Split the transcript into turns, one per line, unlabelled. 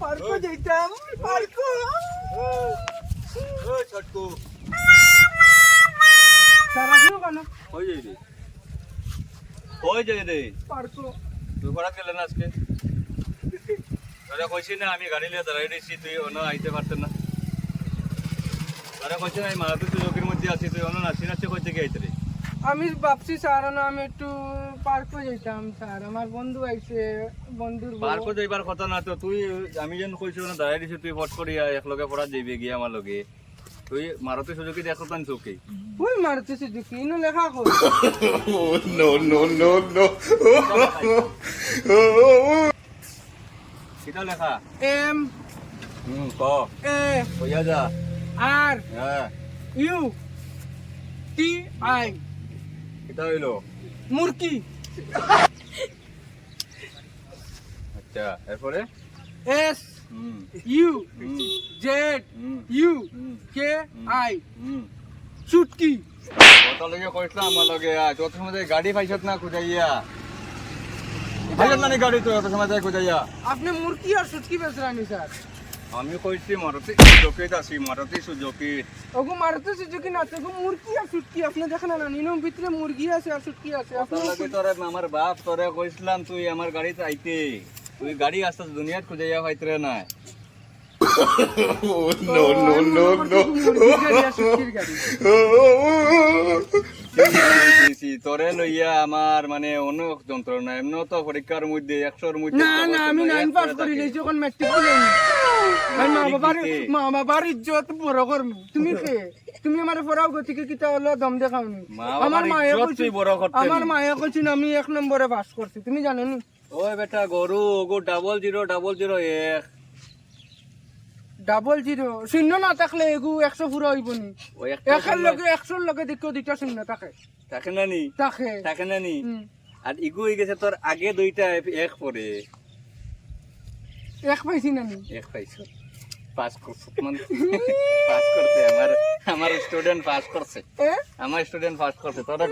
পার্কো যাইতাম পার্কো।
ও
সারা কেন?
হয়ে যাই রে। হয়ে যাই রে।
পার্কো।
তুই না আজকে? তোরা কইছি না আমি গাড়ি নিয়ে দাঁড়াই দিয়েছি তুই অন্য আইতে পারতেন না। তোরা কইছি না আমি মারাতে তুই মধ্যে আছি তুই অন্য নাচি নাচি কইতে গিয়ে রে
আমি ভাবছি স্যার না আমি একটু পার্কো যাইতাম স্যার। আমার বন্ধু আইছে বন্ধুর বউ।
পার্কও যাইবার কথা না তো তুই আমি যেন কইছি না দাঁড়াই দিছি তুই ফট করিয়া একলগে পড়া যাইবে গিয়ে আমার লগে। তুই মারুতি সুজুকি দেখো তান চোখে
ওই মারতে সুজুকি? ইনো লেখা কই?
No, no, no, no.
কিটা লেখা?
এম
হুম ক?
এ।
কইয়া যা।
আর
হ্যাঁ।
U T I.
কিটা হইল।
মুরকি।
আচ্ছা এরপরে?
S U Z U K I. চুটকি।
কত লগে কইছলা আমার লগে যত সময় গাড়ি পাইছত না খুঁজাইয়া। পাইছত না নি গাড়ি তো যত সময় খুঁজাইয়া।
আপনি মুরকি আর চুটকি বেচরানি স্যার।
আমি কইছি মারুতি সুজুকিত আছি মারুতি সুজুকিত
ওগো মারতে সুজুকি না ওগো মুরকি আর চুটকি আপনি দেখেন না নিনো ভিতরে মুরগি আছে আর চুটকি আছে।
লগে তোরে আমার বাপ তোরে কইছিলাম তুই আমার গাড়িতে আইতে। তুই গাড়ি আসতে দুনিয়াত খুঁজাইয়া পাইতরে না
চুটকির গাড়ি
সি, সি, তোরে লইয়া আমার মানে অন্য যন্ত্রণা এমন তো পরীক্ষার মধ্যে একশোর মধ্যে
না না আমি নাইন পাস করি নাই যখন ম্যাট্রিক দিলাম মা বাবার মা বাবার ইজ্জত বড় করব তুমি কে? তুমি আমার পড়াও গতিকে কিতা হলো দম দেখাওনি। আমার মায়ে
ইজ্জত
কইছে
তুই বড় করতে
আমার মায়ে কইছিল আমি এক নম্বরে পাস করছি তুমি জানো নি
ওই বেটা গরু ওগো ডাবল জিরো ডাবল জিরো এক।
ডাবল জিরো শূন্য না থাকলে এগু একশো পুরো হইব নি।
ওই একটা
একের লগে একশোর লগে দেখো দুইটা শূন্য থাকে।
থাকে না নি?
থাকে।
থাকে না নি?
হুম।
আর ইগু হয়ে গেছে তোর আগে দুইটা এক পরে।
এক পাইছি না
এক পাইছো। পাস করছ মানে? পাস করছে আমার আমার স্টুডেন্ট পাস করছে। আমার স্টুডেন্ট পাস করছে তোরা